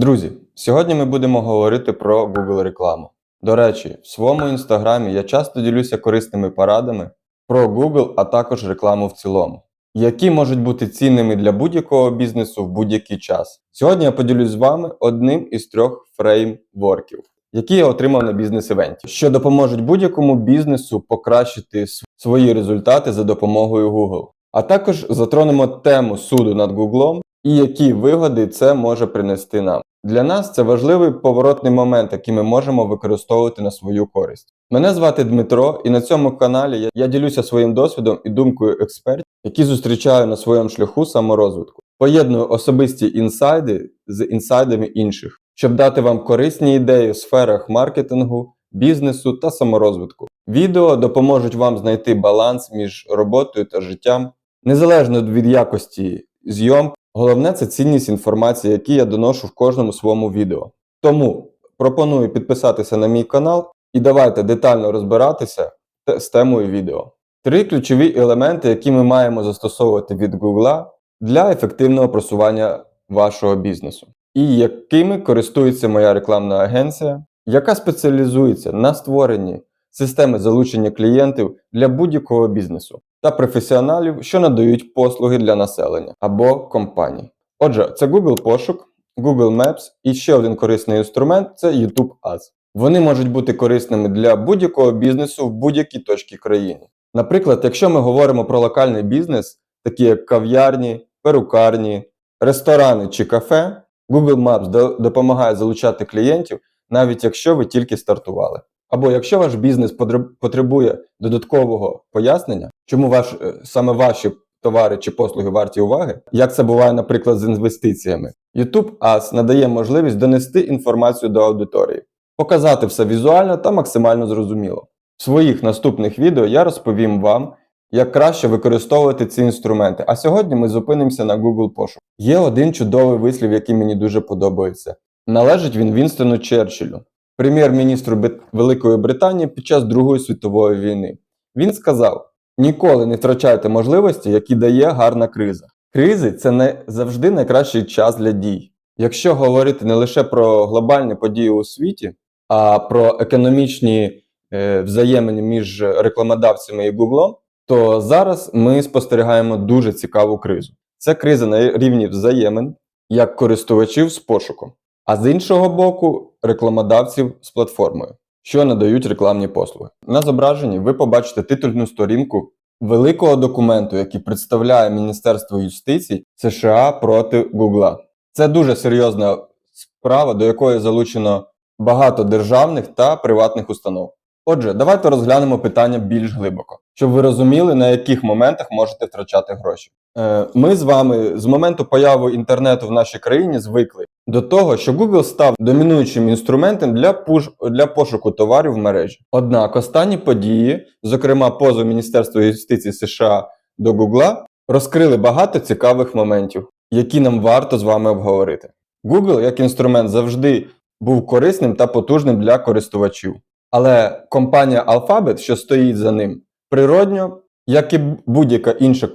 Друзі, сьогодні ми будемо говорити про Google рекламу. До речі, в своєму інстаграмі я часто ділюся корисними порадами про Google, а також рекламу в цілому, які можуть бути цінними для будь-якого бізнесу в будь-який час. Сьогодні я поділюсь з вами одним із трьох фреймворків, які я отримав на бізнес-івенті, що допоможуть будь-якому бізнесу покращити свої результати за допомогою Google. А також затронемо тему суду над Google і які вигоди це може принести нам. Для нас це важливий поворотний момент, який ми можемо використовувати на свою користь. Мене звати Дмитро, і на цьому каналі я, ділюся своїм досвідом і думкою експертів, які зустрічаю на своєму шляху саморозвитку. Поєдную особисті інсайди з інсайдами інших, щоб дати вам корисні ідеї в сферах маркетингу, бізнесу та саморозвитку. Відео допоможуть вам знайти баланс між роботою та життям, незалежно від якості зйомки. Головне це цінність інформації, які я доношу в кожному своєму відео. Тому пропоную підписатися на мій канал і давайте детально розбиратися з темою відео. Три ключові елементи, які ми маємо застосовувати від Google для ефективного просування вашого бізнесу, і якими користується моя рекламна агенція, яка спеціалізується на створенні системи залучення клієнтів для будь-якого бізнесу та професіоналів, що надають послуги для населення або компаній. Отже, це Google пошук, Google Maps і ще один корисний інструмент це YouTube Ads. Вони можуть бути корисними для будь-якого бізнесу в будь-якій точці країни. Наприклад, якщо ми говоримо про локальний бізнес, такі як кав'ярні, перукарні, ресторани чи кафе, Google Maps до- допомагає залучати клієнтів, навіть якщо ви тільки стартували. Або якщо ваш бізнес потребує додаткового пояснення, чому ваш, е, саме ваші товари чи послуги варті уваги, як це буває, наприклад, з інвестиціями, YouTube Ads надає можливість донести інформацію до аудиторії, показати все візуально та максимально зрозуміло. В своїх наступних відео я розповім вам, як краще використовувати ці інструменти. А сьогодні ми зупинимося на Google пошук. Є один чудовий вислів, який мені дуже подобається. Належить він Вінстону Черчиллю, прем'єр-міністру Великої Британії під час Другої світової війни. Він сказав: ніколи не втрачайте можливості, які дає гарна криза. Кризи це не завжди найкращий час для дій. Якщо говорити не лише про глобальні події у світі, а про економічні е, взаємини між рекламодавцями і Гуглом, то зараз ми спостерігаємо дуже цікаву кризу. Це криза на рівні взаємин як користувачів з пошуком, а з іншого боку, рекламодавців з платформою, що надають рекламні послуги. На зображенні ви побачите титульну сторінку великого документу, який представляє Міністерство юстиції США проти Гугла. Це дуже серйозна справа, до якої залучено багато державних та приватних установ. Отже, давайте розглянемо питання більш глибоко, щоб ви розуміли, на яких моментах можете втрачати гроші. Е, Ми з вами з моменту появи інтернету в нашій країні звикли до того, що Google став домінуючим інструментом для, пуш... для пошуку товарів в мережі. Однак останні події, зокрема позов Міністерства юстиції США до Google, розкрили багато цікавих моментів, які нам варто з вами обговорити. Google як інструмент завжди був корисним та потужним для користувачів. Але компанія Alphabet, що стоїть за ним, природньо, як і будь-яка інша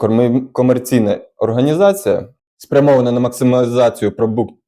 комерційна організація, спрямована на максималізацію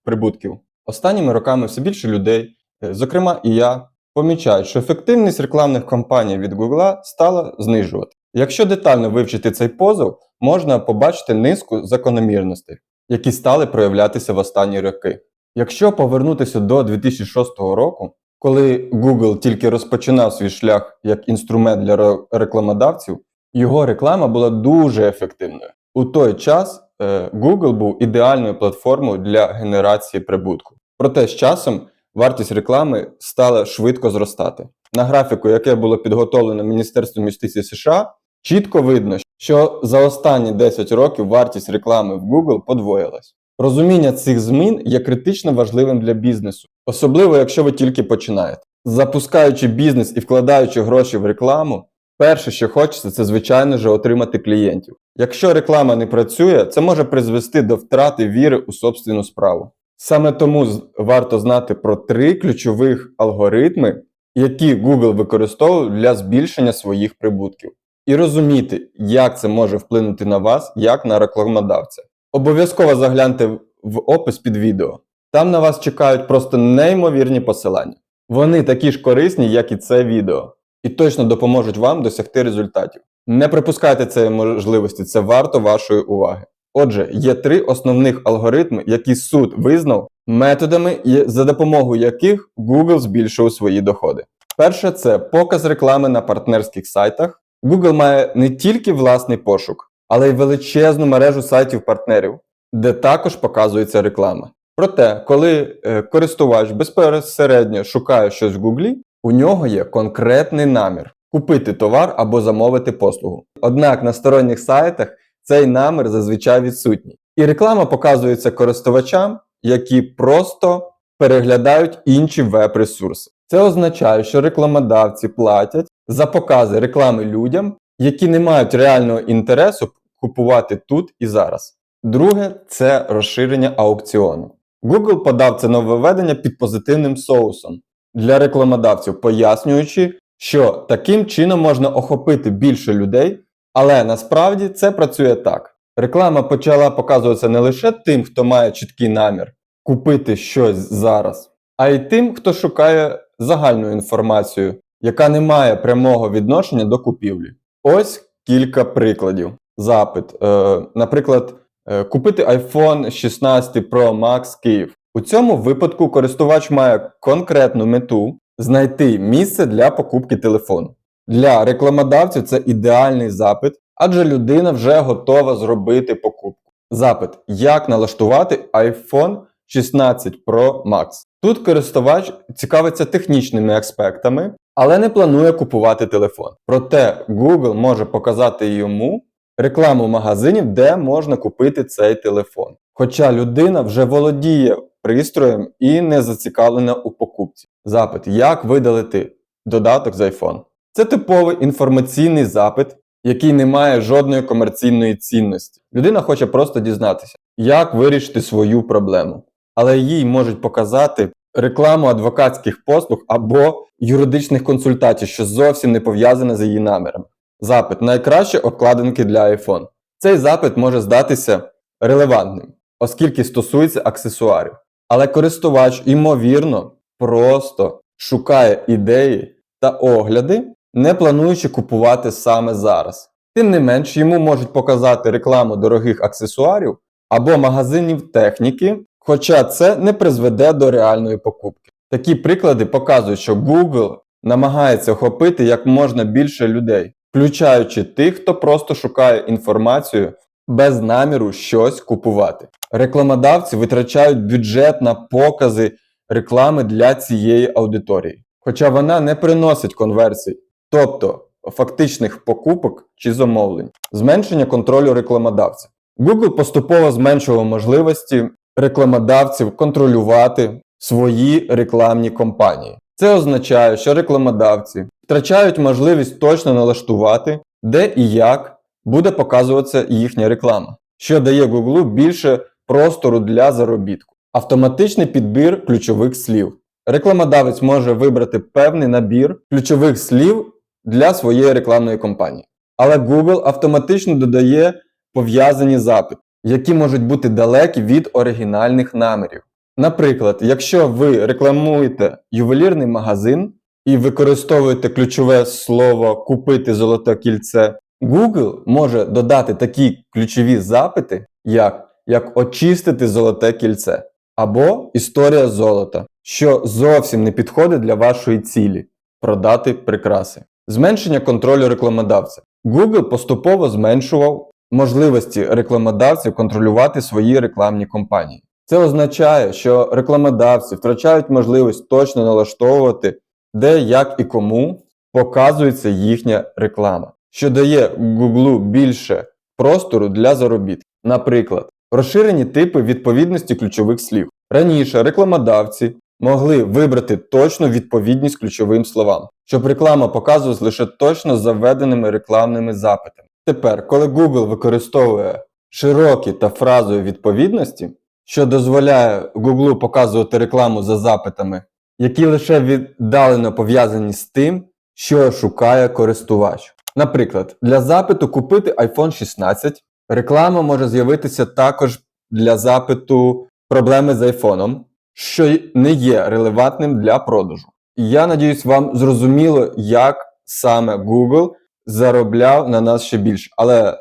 прибутків, останніми роками все більше людей, е, зокрема і я, помічають, що ефективність рекламних кампаній від Google стала знижувати. Якщо детально вивчити цей позов, можна побачити низку закономірностей, які стали проявлятися в останні роки. Якщо повернутися до 2006 року, коли Google тільки розпочинав свій шлях як інструмент для рекламодавців, його реклама була дуже ефективною. У той час е, Google був ідеальною платформою для генерації прибутку. Проте з часом вартість реклами стала швидко зростати. На графіку, яке було підготовлено Міністерством юстиції США, чітко видно, що за останні 10 років вартість реклами в Google подвоїлась. Розуміння цих змін є критично важливим для бізнесу, особливо якщо ви тільки починаєте. Запускаючи бізнес і вкладаючи гроші в рекламу, перше, що хочеться, це звичайно ж отримати клієнтів. Якщо реклама не працює, це може призвести до втрати віри у собственну справу. Саме тому варто знати про три ключових алгоритми, які Google використовує для збільшення своїх прибутків, і розуміти, як це може вплинути на вас як на рекламодавця. Обов'язково загляньте в- опис під відео. Там на вас чекають просто неймовірні посилання. Вони такі ж корисні, як і це відео, і точно допоможуть вам досягти результатів. Не припускайте цієї можливості, це варто вашої уваги. Отже, є три основних алгоритми, які суд визнав методами, за допомогою яких Google збільшив свої доходи. Перше це показ реклами на партнерських сайтах. Google має не тільки власний пошук, але й величезну мережу сайтів партнерів, де також показується реклама. Проте, коли е, користувач безпосередньо шукає щось в Google, у нього є конкретний намір купити товар або замовити послугу. Однак на сторонніх сайтах цей намір зазвичай відсутній. І реклама показується користувачам, які просто переглядають інші веб-ресурси. Це означає, що рекламодавці платять за покази реклами людям, які не мають реального інтересу купувати тут і зараз. Друге це розширення аукціону. Google подав це нововведення під позитивним соусом для рекламодавців, пояснюючи, що таким чином можна охопити більше людей, але насправді це працює так. Реклама почала показуватися не лише тим, хто має чіткий намір купити щось зараз, а й тим, хто шукає загальну інформацію, яка не має прямого відношення до купівлі. Ось кілька прикладів. Запит. Е, наприклад, е, купити iPhone 16 Pro Max Київ. У цьому випадку користувач має конкретну мету знайти місце для покупки телефону. Для рекламодавців це ідеальний запит, адже людина вже готова зробити покупку. Запит: як налаштувати iPhone 16 Pro Max. Тут користувач цікавиться технічними аспектами, але не планує купувати телефон. Проте Google може показати йому рекламу магазинів, де можна купити цей телефон. Хоча людина вже володіє пристроєм і не зацікавлена у покупці. Запит: як видалити додаток з iPhone. Це типовий інформаційний запит, який не має жодної комерційної цінності. Людина хоче просто дізнатися, як вирішити свою проблему. Але їй можуть показати рекламу адвокатських послуг або юридичних консультацій, що зовсім не пов'язане з її намірами. Запит найкращі обкладинки для iPhone. Цей запит може здатися релевантним, оскільки стосується аксесуарів. Але користувач, ймовірно, просто шукає ідеї та огляди, не плануючи купувати саме зараз. Тим не менш, йому можуть показати рекламу дорогих аксесуарів або магазинів техніки, хоча це не призведе до реальної покупки. Такі приклади показують, що Google намагається охопити як можна більше людей, включаючи тих, хто просто шукає інформацію без наміру щось купувати. Рекламодавці витрачають бюджет на покази реклами для цієї аудиторії, хоча вона не приносить конверсій, тобто фактичних покупок чи замовлень, зменшення контролю рекламодавця. Google поступово зменшував можливості рекламодавців контролювати свої рекламні кампанії. Це означає, що рекламодавці втрачають можливість точно налаштувати, де і як буде показуватися їхня реклама, що дає Google більше простору для заробітку. Автоматичний підбір ключових слів. Рекламодавець може вибрати певний набір ключових слів для своєї рекламної кампанії. Але Google автоматично додає пов'язані запити, які можуть бути далекі від оригінальних намірів. Наприклад, якщо ви рекламуєте ювелірний магазин і використовуєте ключове слово купити золоте кільце, Google може додати такі ключові запити, як, як очистити золоте кільце або історія золота, що зовсім не підходить для вашої цілі продати прикраси. Зменшення контролю рекламодавця. Google поступово зменшував можливості рекламодавців контролювати свої рекламні кампанії. Це означає, що рекламодавці втрачають можливість точно налаштовувати, де, як і кому показується їхня реклама, що дає Google більше простору для заробітку. Наприклад, розширені типи відповідності ключових слів. Раніше рекламодавці могли вибрати точну відповідність ключовим словам, щоб реклама показувалась лише точно заведеними рекламними запитами. Тепер, коли Google використовує широкі та фразові відповідності, що дозволяє Google показувати рекламу за запитами, які лише віддалено пов'язані з тим, що шукає користувач. Наприклад, для запиту купити iPhone 16 реклама може з'явитися також для запиту проблеми з айфоном що не є релевантним для продажу. І я надіюсь, вам зрозуміло, як саме Google заробляв на нас ще більше. Але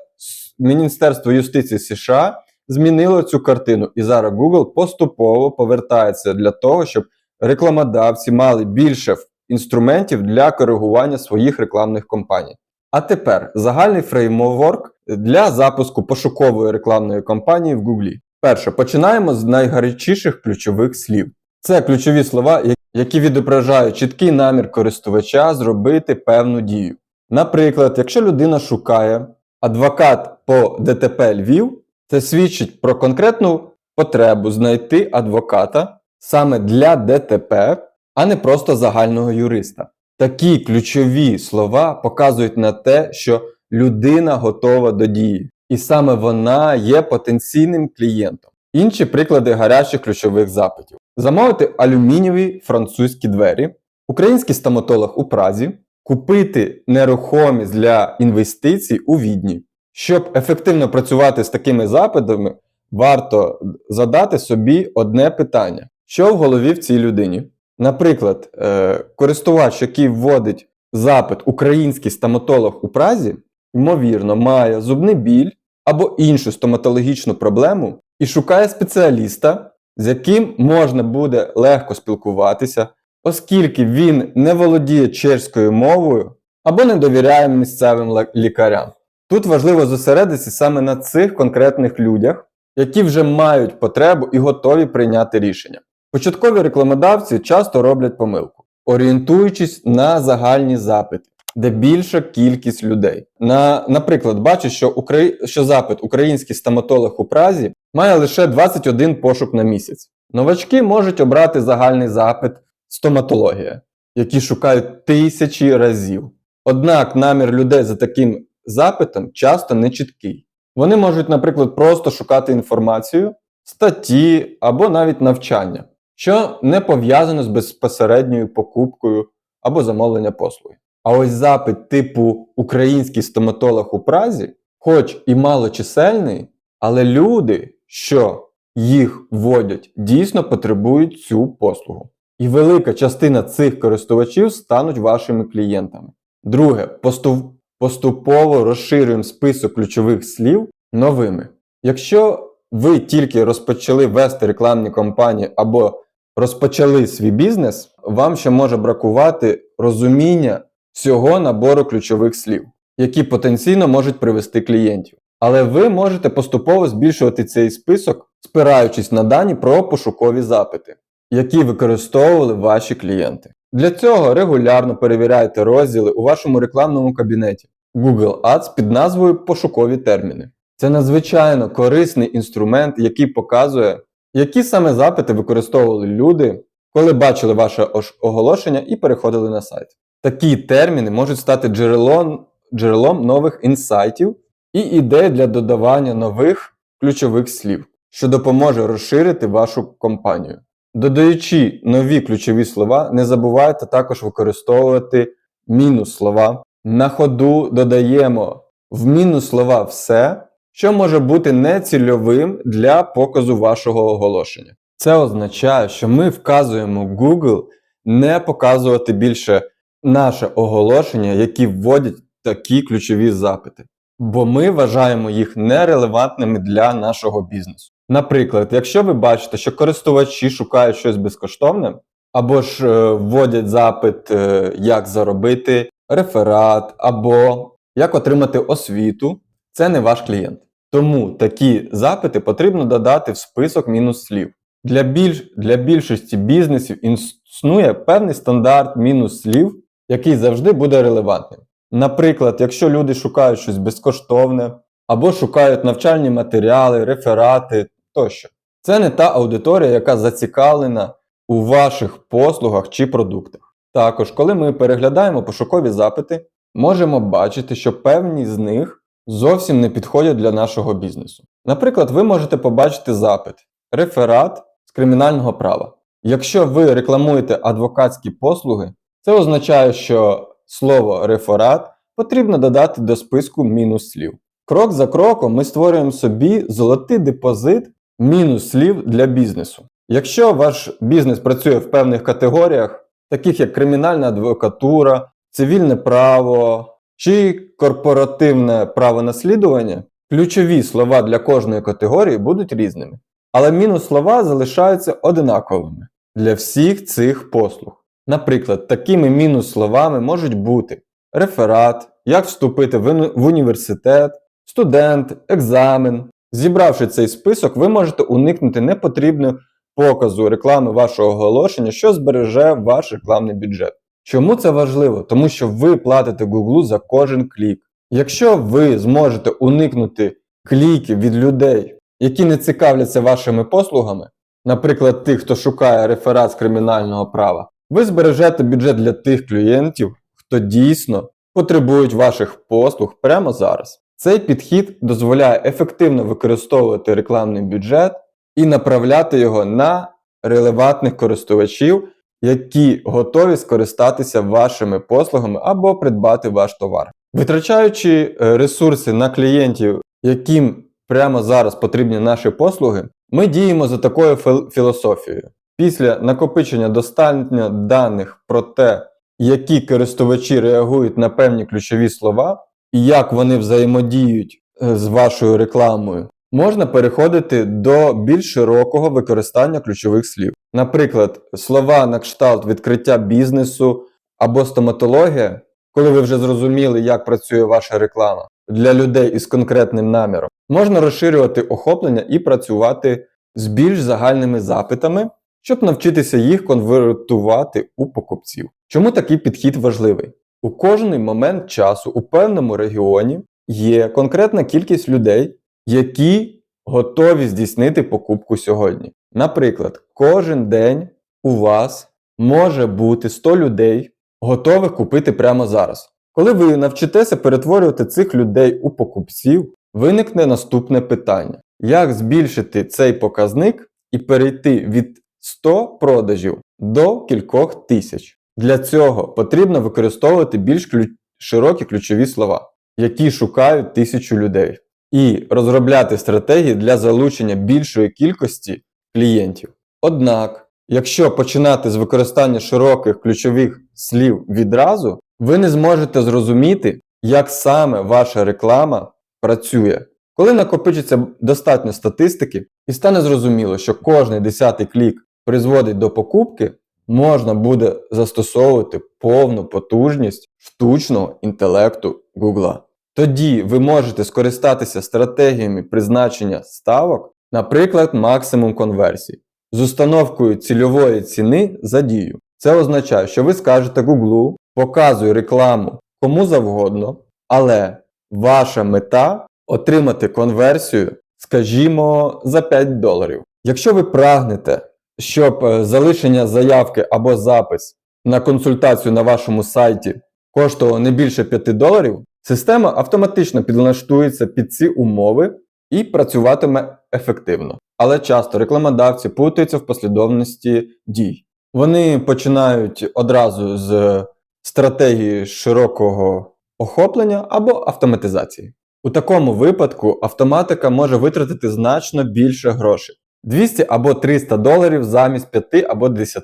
Міністерство юстиції США змінило цю картину, і зараз Google поступово повертається для того, щоб рекламодавці мали більше інструментів для коригування своїх рекламних кампаній. А тепер загальний фреймворк для запуску пошукової рекламної кампанії в Google. Перше, починаємо з найгарячіших ключових слів. Це ключові слова, які відображають чіткий намір користувача зробити певну дію. Наприклад, якщо людина шукає адвокат по ДТП Львів, це свідчить про конкретну потребу знайти адвоката саме для ДТП, а не просто загального юриста. Такі ключові слова показують на те, що людина готова до дії, і саме вона є потенційним клієнтом. Інші приклади гарячих ключових запитів: замовити алюмінієві французькі двері, український стоматолог у Празі, купити нерухомість для інвестицій у Відні. Щоб ефективно працювати з такими запитами, варто задати собі одне питання: що в голові в цій людині? Наприклад, е, користувач, який вводить запит український стоматолог у Празі, ймовірно, має зубний біль або іншу стоматологічну проблему і шукає спеціаліста, з яким можна буде легко спілкуватися, оскільки він не володіє чеською мовою або не довіряє місцевим лікарям. Тут важливо зосередитися саме на цих конкретних людях, які вже мають потребу і готові прийняти рішення. Початкові рекламодавці часто роблять помилку, орієнтуючись на загальні запити, де більша кількість людей. На, наприклад, бачу, що, Украї... що запит український стоматолог у Празі має лише 21 пошук на місяць. Новачки можуть обрати загальний запит стоматологія, які шукають тисячі разів. Однак намір людей за таким запитом часто не чіткий. Вони можуть, наприклад, просто шукати інформацію, статті або навіть навчання, що не пов'язано з безпосередньою покупкою або замовлення послуги. А ось запит типу український стоматолог у Празі, хоч і малочисельний, але люди, що їх вводять, дійсно потребують цю послугу. І велика частина цих користувачів стануть вашими клієнтами. Друге, поступ- поступово розширюємо список ключових слів новими. Якщо ви тільки розпочали вести рекламні кампанії або розпочали свій бізнес, вам ще може бракувати розуміння всього набору ключових слів, які потенційно можуть привести клієнтів. Але ви можете поступово збільшувати цей список, спираючись на дані про пошукові запити, які використовували ваші клієнти. Для цього регулярно перевіряйте розділи у вашому рекламному кабінеті Google Ads під назвою Пошукові терміни. Це надзвичайно корисний інструмент, який показує, які саме запити використовували люди, коли бачили ваше оголошення і переходили на сайт. Такі терміни можуть стати джерелом, джерелом нових інсайтів і ідей для додавання нових ключових слів, що допоможе розширити вашу компанію. Додаючи нові ключові слова, не забувайте також використовувати мінус слова. На ходу додаємо в мінус слова все, що може бути нецільовим для показу вашого оголошення. Це означає, що ми вказуємо Google не показувати більше наше оголошення, які вводять такі ключові запити, бо ми вважаємо їх нерелевантними для нашого бізнесу. Наприклад, якщо ви бачите, що користувачі шукають щось безкоштовне, або ж е, вводять запит, е, як заробити реферат, або як отримати освіту, це не ваш клієнт. Тому такі запити потрібно додати в список мінус слів. Для, більш, для більшості бізнесів існує певний стандарт мінус слів, який завжди буде релевантним. Наприклад, якщо люди шукають щось безкоштовне, або шукають навчальні матеріали, реферати тощо. Це не та аудиторія, яка зацікавлена у ваших послугах чи продуктах. Також, коли ми переглядаємо пошукові запити, можемо бачити, що певні з них зовсім не підходять для нашого бізнесу. Наприклад, ви можете побачити запит реферат з кримінального права. Якщо ви рекламуєте адвокатські послуги, це означає, що слово реферат потрібно додати до списку мінус слів. Крок за кроком ми створюємо собі золотий депозит мінус слів для бізнесу. Якщо ваш бізнес працює в певних категоріях, таких як кримінальна адвокатура, цивільне право чи корпоративне право наслідування, ключові слова для кожної категорії будуть різними. Але мінус слова залишаються одинаковими для всіх цих послуг. Наприклад, такими мінус словами можуть бути реферат, як вступити в університет, студент, екзамен. Зібравши цей список, ви можете уникнути непотрібного показу реклами вашого оголошення, що збереже ваш рекламний бюджет. Чому це важливо? Тому що ви платите Google за кожен клік. Якщо ви зможете уникнути кліків від людей, які не цікавляться вашими послугами, наприклад, тих, хто шукає реферат з кримінального права, ви збережете бюджет для тих клієнтів, хто дійсно потребують ваших послуг прямо зараз. Цей підхід дозволяє ефективно використовувати рекламний бюджет і направляти його на релевантних користувачів, які готові скористатися вашими послугами або придбати ваш товар. Витрачаючи е, ресурси на клієнтів, яким прямо зараз потрібні наші послуги, ми діємо за такою філ- філософією. Після накопичення достатньо даних про те, які користувачі реагують на певні ключові слова, і як вони взаємодіють е, з вашою рекламою, можна переходити до більш широкого використання ключових слів. Наприклад, слова на кшталт відкриття бізнесу або стоматологія, коли ви вже зрозуміли, як працює ваша реклама для людей із конкретним наміром, можна розширювати охоплення і працювати з більш загальними запитами, щоб навчитися їх конвертувати у покупців. Чому такий підхід важливий? У кожний момент часу у певному регіоні є конкретна кількість людей, які готові здійснити покупку сьогодні. Наприклад, кожен день у вас може бути 100 людей, готових купити прямо зараз. Коли ви навчитеся перетворювати цих людей у покупців, виникне наступне питання: як збільшити цей показник і перейти від 100 продажів до кількох тисяч? Для цього потрібно використовувати більш ключ... широкі ключові слова, які шукають тисячу людей, і розробляти стратегії для залучення більшої кількості клієнтів. Однак, якщо починати з використання широких ключових слів відразу, ви не зможете зрозуміти, як саме ваша реклама працює. Коли накопичиться достатньо статистики і стане зрозуміло, що кожний десятий клік призводить до покупки, можна буде застосовувати повну потужність штучного інтелекту Google. Тоді ви можете скористатися стратегіями призначення ставок, наприклад, максимум конверсії, з установкою цільової ціни за дію. Це означає, що ви скажете Google, показуй рекламу кому завгодно, але ваша мета отримати конверсію, скажімо, за 5 доларів. Якщо ви прагнете, щоб е, залишення заявки або запис на консультацію на вашому сайті коштувало не більше 5 доларів, система автоматично підлаштується під ці умови і працюватиме ефективно. Але часто рекламодавці путаються в послідовності дій. Вони починають одразу з стратегії широкого охоплення або автоматизації. У такому випадку автоматика може витратити значно більше грошей 200 або 300 доларів замість 5 або 10.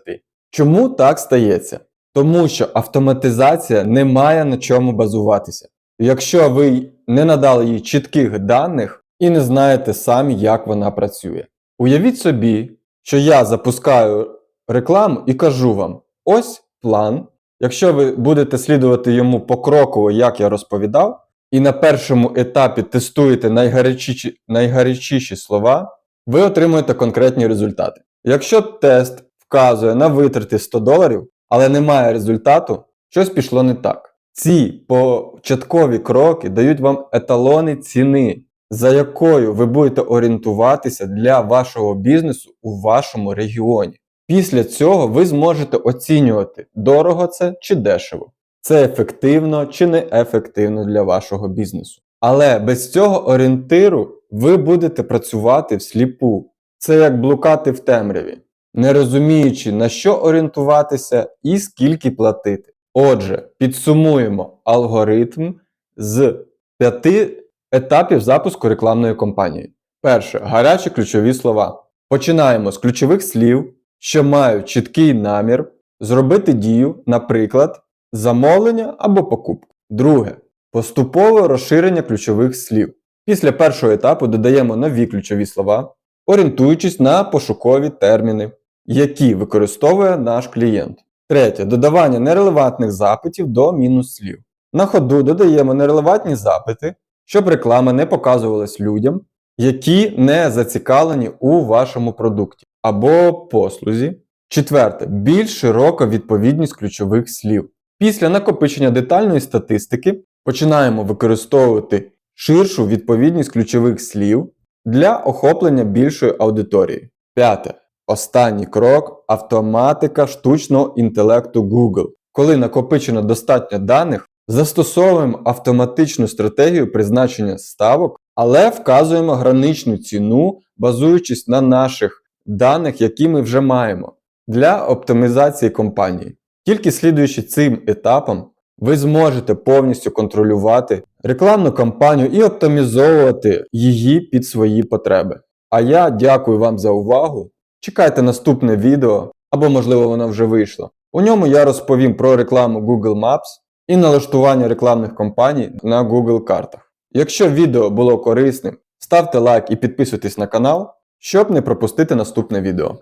Чому так стається? Тому що автоматизація не має на чому базуватися. Якщо ви не надали їй чітких даних і не знаєте самі, як вона працює. Уявіть собі, що я запускаю рекламу і кажу вам: ось план. Якщо ви будете слідувати йому покроково, як я розповідав, і на першому етапі тестуєте найгарячіші, найгарячіші слова, ви отримуєте конкретні результати. Якщо тест вказує на витрати 100 доларів, але немає результату, щось пішло не так. Ці початкові кроки дають вам еталони ціни, за якою ви будете орієнтуватися для вашого бізнесу у вашому регіоні. Після цього ви зможете оцінювати, дорого це чи дешево. Це ефективно чи не ефективно для вашого бізнесу. Але без цього орієнтиру ви будете працювати всліпу. Це як блукати в темряві, не розуміючи на що орієнтуватися і скільки платити. Отже, підсумуємо алгоритм з п'яти етапів запуску рекламної кампанії. Перше гарячі ключові слова. Починаємо з ключових слів, що мають чіткий намір зробити дію, наприклад, замовлення або покупку. Друге поступове розширення ключових слів. Після першого етапу додаємо нові ключові слова, орієнтуючись на пошукові терміни, які використовує наш клієнт. Третє додавання нерелевантних запитів до мінус слів. На ходу додаємо нерелевантні запити, щоб реклама не показувалась людям, які не зацікавлені у вашому продукті або послузі. Четверте, більш широка відповідність ключових слів. Після накопичення детальної статистики починаємо використовувати ширшу відповідність ключових слів для охоплення більшої аудиторії. П'яте. Останній крок автоматика штучного інтелекту Google. Коли накопичено достатньо даних, застосовуємо автоматичну стратегію призначення ставок, але вказуємо граничну ціну, базуючись на наших даних, які ми вже маємо, для оптимізації компанії. Тільки слідуючи цим етапам, ви зможете повністю контролювати рекламну кампанію і оптимізовувати її під свої потреби. А я дякую вам за увагу. Чекайте наступне відео, або можливо воно вже вийшло. У ньому я розповім про рекламу Google Maps і налаштування рекламних кампаній на Google картах. Якщо відео було корисним, ставте лайк і підписуйтесь на канал, щоб не пропустити наступне відео.